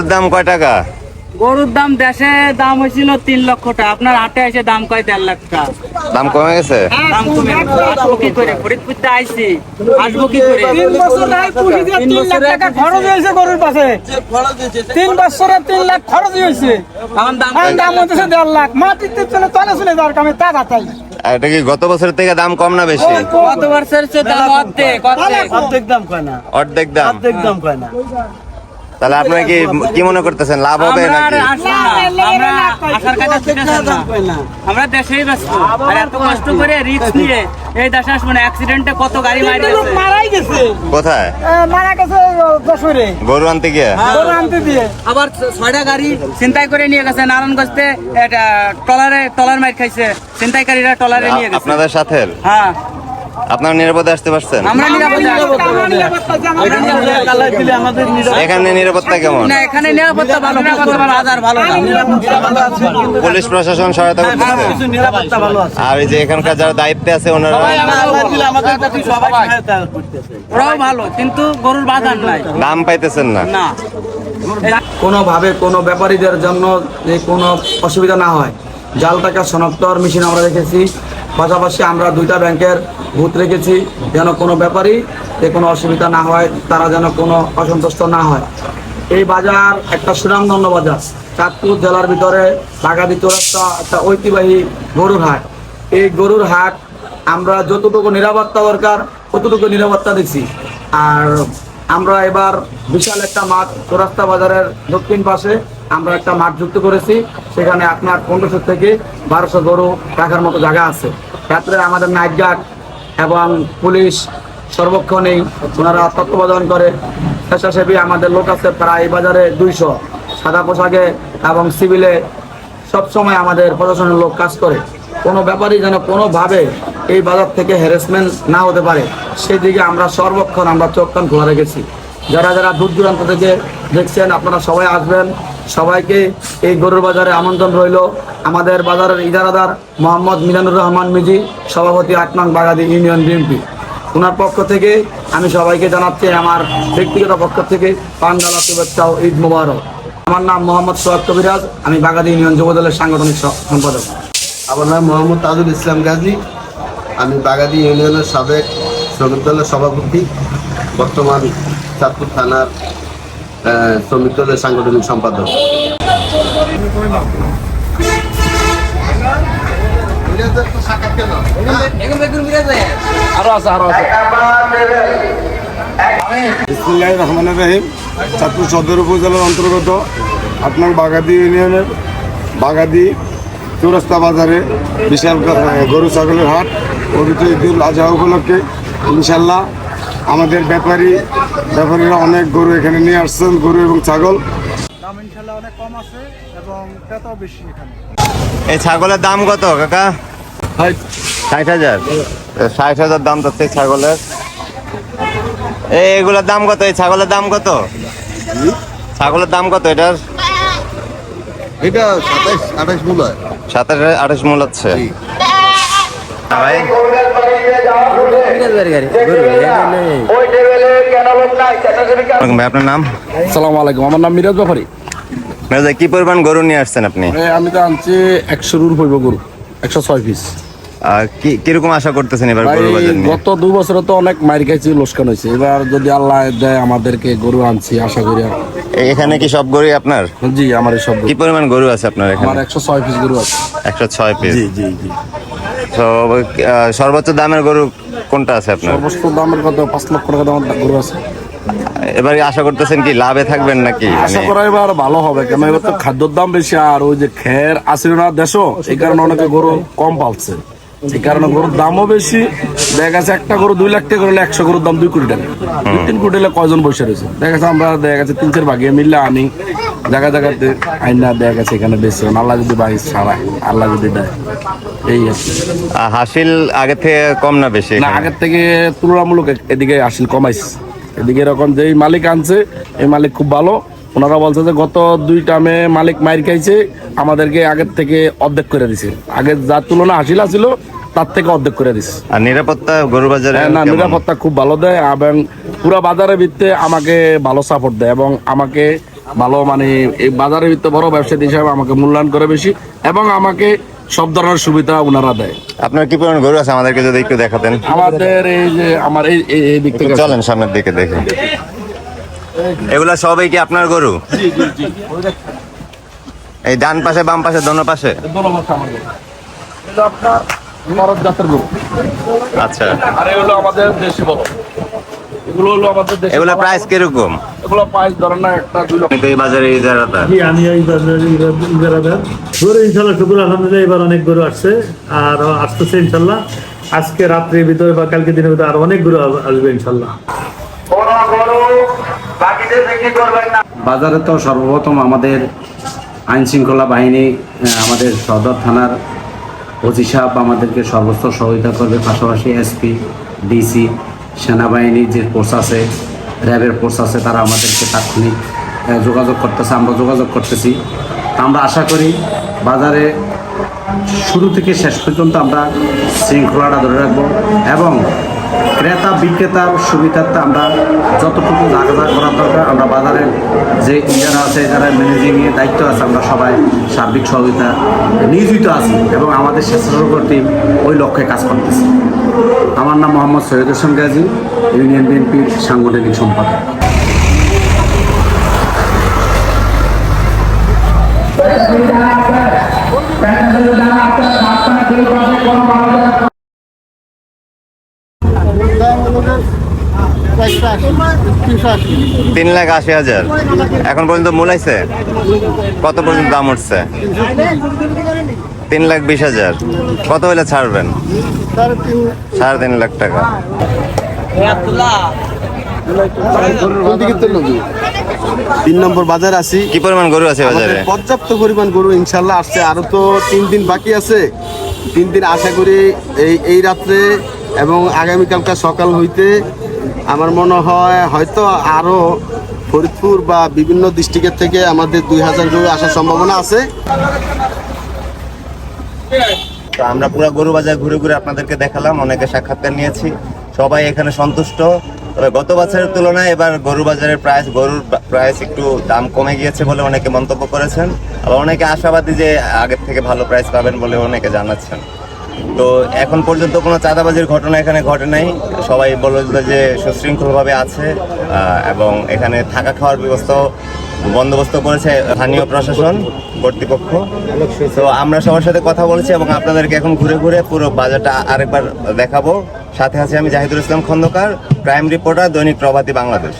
গরুর দাম কয় টাকা? গরুর দাম দেশে দাম হয়েছিল তিন লক্ষ টাকা। আপনার হাটে এসে দাম কয় দেড় লাখ টাকা। দাম কমে গেছে? দাম কমে গেছে। আসব কি করে? ফরিদপুরতে আইছি। আসব কি করে? তিন বছর তিন লাখ টাকা খরচ হয়েছে গরুর পাশে তিন বছরে তিন লাখ খরচ হয়েছে। এখন দাম দাম হচ্ছে দেড় লাখ। মাটিতে চলে তলে চলে যাওয়ার কামে টাকা তাই এটা কি গত বছরের থেকে দাম কম না বেশি? কত বছর হচ্ছে দাম অর্ধেক অর্ধেক। অর্ধেক দাম কয় না। অর্ধেক দাম। অর্ধেক দাম কয় না। তাহলে আপনারা কি কি মনে করতেছেন লাভ হবে আমরা নাকি? আমরা দেশেই ব্যস্ত। আর এত কষ্ট করে রিস্ক নিয়ে এই দেশে আসব না। অ্যাক্সিডেন্টে কত গাড়ি মারাই গেছে। কোথায়? মারা গেছে যশোরে। গরু আনতে গিয়ে? গরু আনতে দিয়ে। আবার ছয়টা গাড়ি ছিনতাই করে নিয়ে গেছে। নারায়ণগঞ্জতে এটা টলারে টলার মাইর খাইছে। ছিনতাইকারীরা টলারে নিয়ে গেছে। আপনাদের সাথে হ্যাঁ। আপনারা নিরাপদে আসতে পারছেন? আমরা নিরাপদে আসব। আমরা নিরাপত্তা যে আমরা এখানে নিরাপত্তা। কালাই দিলে আমাদের নিরাপত্তা এখানে নিরাপত্তা কেমন? না এখানে নিরাপত্তা ভালো নিরাপত্তা ভালো হাজার ভালো না ভালো আছে পুলিশ প্রশাসন সহায়তা করতেছে? কিছু নিরাপত্তা ভালো আছে। আর এই যে এখানকার যারা দায়িত্বে আছে ওনারা করতেছে। ওরাও ভালো কিন্তু গরুর বাজার নাই। দাম পাইতেছেন না। না। কোনোভাবে কোনো ব্যাপারীদের জন্য যে কোনো অসুবিধা না হয়। জাল টাকা শনাক্তর মেশিন আমরা রেখেছি পাশাপাশি আমরা দুইটা ব্যাংকের বুথ রেখেছি যেন কোনো ব্যাপারই যে কোনো অসুবিধা না হয়, তারা যেন কোনো অসন্তুষ্ট না হয়। এই বাজার একটা সুনামধন্য বাজার। চাঁদপুর জেলার ভিতরে বাগাদি চৌরাস্তা একটা ঐতিহ্যবাহী গরুর হাট। এই গরুর হাট আমরা যতটুকু নিরাপত্তা দরকার, ততটুকু নিরাপত্তা দিচ্ছি। আর আমরা এবার বিশাল একটা মাঠ চৌরাস্তা বাজারের দক্ষিণ পাশে আমরা একটা মাঠ যুক্ত করেছি। সেখানে আপনার পনেরোশো থেকে বারোশো গরু রাখার মতো জায়গা আছে। রাত্রে আমাদের নাইট গার্ড এবং পুলিশ সর্বক্ষণেই ওনারা তত্ত্বাবধান করে। স্বেচ্ছাসেবী আমাদের লোক আছে প্রায় বাজারে দুইশো। সাদা পোশাকে এবং সিভিলে সবসময় আমাদের প্রশাসনের লোক কাজ করে। কোনো ব্যাপারই যেন কোনোভাবে এই বাজার থেকে হ্যারাসমেন্ট না হতে পারে। সেদিকে আমরা সর্বক্ষণ আমরা চোখ খোলা রেখেছি। যারা যারা দূর দূরান্ত থেকে দেখছেন, আপনারা সবাই আসবেন। সবাইকে এই গরুর বাজারে আমন্ত্রণ রইল। আমাদের বাজারের ইজারাদার মোহাম্মদ মিজানুর রহমান মিজি, সভাপতি আট নং বাগাদি ইউনিয়ন বিএনপি। ওনার পক্ষ থেকে আমি সবাইকে জানাচ্ছি আমার ব্যক্তিগত পক্ষ থেকে পান্ডালা শুভেচ্ছা ও ঈদ মুবারক। আমার নাম মোহাম্মদ সোহাগ কবিরাজ, আমি বাগাদি ইউনিয়ন যুবদলের সাংগঠনিক সম্পাদক। আমার নাম মোহাম্মদ তাজুল ইসলাম গাজী আমি বাগাদি ইউনিয়নের সাবেক শ্রমিক দলের সভাপতি বর্তমান চাঁদপুর থানার শ্রমিক দলের সাংগঠনিক সম্পাদক। বিসমুল্লাহ রহমান রাহিম। চাঁদপুর সদর উপজেলার অন্তর্গত আপনার বাগাদি ইউনিয়নের বাগাদি চৌরাস্তা বাজারে বিশাল গরু ছাগলের হাট। পবিত্র ঈদুল আজহা উপলক্ষে ইনশাল্লাহ আমাদের ব্যাপারী ব্যাপারীরা অনেক গরু এখানে নিয়ে আসছেন গরু এবং ছাগল। দাম ইনশাল্লাহ অনেক কম আছে এবং ক্রেতাও বেশি এখানে। এই ছাগলের দাম কত কাকা? ষাট হাজার? ষাট হাজার দাম তো ছাগলের। এই এগুলোর দাম কত? এই ছাগলের দাম কত? ছাগলের দাম কত এটার? এটা সাতাইশ আঠাইশ মূল হয়। সাতাশ আঠাশ মূল হচ্ছে। হ্যাঁ ভাই। ভাই আপনার নাম? সালাম আলাইকুম। আমার নাম মিরাজ ব্যাপারী মির্জা, কি পরিমাণ গরু নিয়ে আসছেন আপনি? আমি তো আনছি একশো রুল হইব গরু একশো ছয় পিস কি কীরকম আশা করতেছেন এবার গরু বাজার নিয়ে? গত দু বছরে তো অনেক মাইর খাইছি লোসকান হয়েছে এবার যদি আল্লাহ দেয় আমাদেরকে গরু আনছি আশা করি এখানে কি সব গরুই আপনার? জি আমার সব কি পরিমাণ গরু আছে আপনার এখানে? একশো ছয় পিস গরু আছে। একশো ছয় পিস জি জি জি। তো সর্বোচ্চ দামের গরু কোনটা আছে আপনার? সর্বোচ্চ দামের কত পাঁচ লক্ষ টাকা দামের গরু আছে। এবার আশা করতেছেন কি লাভে থাকবেন নাকি? আশা মানে করা এবার ভালো হবে কেন এবার তো খাদ্যর দাম বেশি আর ওই যে খের আসিল না দেশও এই কারণে অনেকে গরু কম পালছে। এই কারণে গরুর দামও বেশি দেখা গেছে একটা গরু দুই লাখ টাকা করলে একশো গরুর দাম দুই কোটি টাকা দুই তিন কোটি হলে কয়জন বসে রয়েছে? দেখা গেছে আমরা দেখা গেছে তিন চার ভাগে মিললে আনি। জায়গা জায়গাতে আইনা দেখা গেছে এখানে বেশি আল্লাহ যদি বাইশ ছাড়ায় আল্লাহ যদি দেয়। এই আর হাসিল আগে থেকে কম না বেশি না আগের থেকে তুলনামূলক এদিকে হাসিল কমাইছে। এদিকে এরকম যেই মালিক আনছে এই মালিক খুব ভালো। ওনারা বলছে যে গত দুই টামে মালিক মাইর খাইছে আমাদেরকে আগের থেকে অর্ধেক করে দিছে। আগে যার তুলনা হাসিল আছিল তার থেকে অর্ধেক করে দিছে। আর নিরাপত্তা গরু বাজারে হ্যাঁ, না নিরাপত্তা খুব ভালো দেয় এবং পুরো বাজারের ভিত্তিতে আমাকে ভালো সাপোর্ট দেয় এবং আমাকে ভালো মানে এই বাজারের ভিতরে বড় ব্যবসায়ী হিসাবে আমাকে মূল্যায়ন করে বেশি এবং আমাকে সব ধরনের সুবিধা ওনারা দেয়। আপনার কি পরিমাণ গরু আছে? আমাদেরকে যদি একটু দেখাতেন। আমাদের এই যে আমার এই এই- দিক থেকে চলেন সামনের দিকে দেখে। এগুলা সবই কি আপনার গরু? এই ডান পাশে বাম পাশে দোনো পাশে? ধন্যবাদ আমাদের এটা আপনার ভারত জাতের গরু। আচ্ছা। আর এগুলো আমাদের দেশি বড় এগুলো হলো আমাদের দেশি এগুলা। প্রাইস কীরকম? এগুলো প্রাইস ধরেন না একটা দুই লক্ষ। এই বাজারে ইজারাদার জি আমি এই ইজারাদার গরু ইনশাল্লাহ শুকুর আলহামদুলিল্লাহ এবার অনেক গরু আসছে। আর আসতেছে ইনশাল্লাহ আজকে রাত্রির ভিতরে বা কালকে দিনের ভিতরে আর অনেক গরু আসবে ইনশাল্লাহ বাজারে তো সর্বপ্রথম আমাদের আইন শৃঙ্খলা বাহিনী আমাদের সদর থানার ওসি সাহেব আমাদেরকে সর্বোচ্চ সহযোগিতা করবে পাশাপাশি এসপি ডিসি সেনাবাহিনীর যে কোর্স আছে, র্যাবের কোর্স আছে, তারা আমাদেরকে তাৎক্ষণিক যোগাযোগ করতেছে, আমরা যোগাযোগ করতেছি। আমরা আশা করি বাজারে শুরু থেকে শেষ পর্যন্ত আমরা শৃঙ্খলাটা ধরে রাখব এবং ক্রেতা বিক্রেতার সুবিধার্থে আমরা যতটুকু জায়গা করার দরকার বাজারের যে যারা আছে, যারা ম্যানেজিংয়ের দায়িত্ব আছে, আমরা সবাই সার্বিক সহযোগিতা নিয়োজিত আছি এবং আমাদের স্বেচ্ছাসেবক টিম ওই লক্ষ্যে কাজ করতেছে। আমার নাম মোহাম্মদ সৈয়দ হোসেন গাজী, ইউনিয়ন বিএনপির সাংগঠনিক সম্পাদক। তিন লাখ আশি হাজার। এখন পর্যন্ত মূলাইছে? কত পর্যন্ত দাম উঠছে? তিন লাখ বিশ হাজার। কত হলে ছাড়বেন? সাড়ে তিন লাখ টাকা। তিন নম্বর বাজার আছি। কি পরিমাণ গরু আছে বাজারে? পর্যাপ্ত পরিমাণ গরু ইনশাল্লাহ আসছে। আরও তো তিন দিন বাকি আছে। তিন দিন আশা করি এই এই রাত্রে এবং আগামীকালকার সকাল হইতে আমার মনে হয় হয়তো আরও ফরিদপুর বা বিভিন্ন ডিস্ট্রিক্টের থেকে আমাদের দুই হাজার গরু আসার সম্ভাবনা আছে। তো আমরা পুরো গরু বাজার ঘুরে ঘুরে আপনাদেরকে দেখালাম, অনেকে সাক্ষাৎকার নিয়েছি। সবাই এখানে সন্তুষ্ট। তবে গত বছরের তুলনায় এবার গরু বাজারের প্রাইস গরুর প্রাইস একটু দাম কমে গিয়েছে বলে অনেকে মন্তব্য করেছেন। আবার অনেকে আশাবাদী যে আগের থেকে ভালো প্রাইস পাবেন বলে অনেকে জানাচ্ছেন। তো এখন পর্যন্ত কোনো চাঁদাবাজির ঘটনা এখানে ঘটে নাই। সবাই বলল যে সুশৃঙ্খলভাবে আছে এবং এখানে থাকা খাওয়ার ব্যবস্থাও বন্দোবস্ত করেছে স্থানীয় প্রশাসন কর্তৃপক্ষ। তো আমরা সবার সাথে কথা বলেছি এবং আপনাদেরকে এখন ঘুরে ঘুরে পুরো বাজারটা আরেকবার দেখাবো। সাথে আছে আমি জাহিদুল ইসলাম খন্দকার ক্রাইম রিপোর্টার দৈনিক প্রভাতী বাংলাদেশ।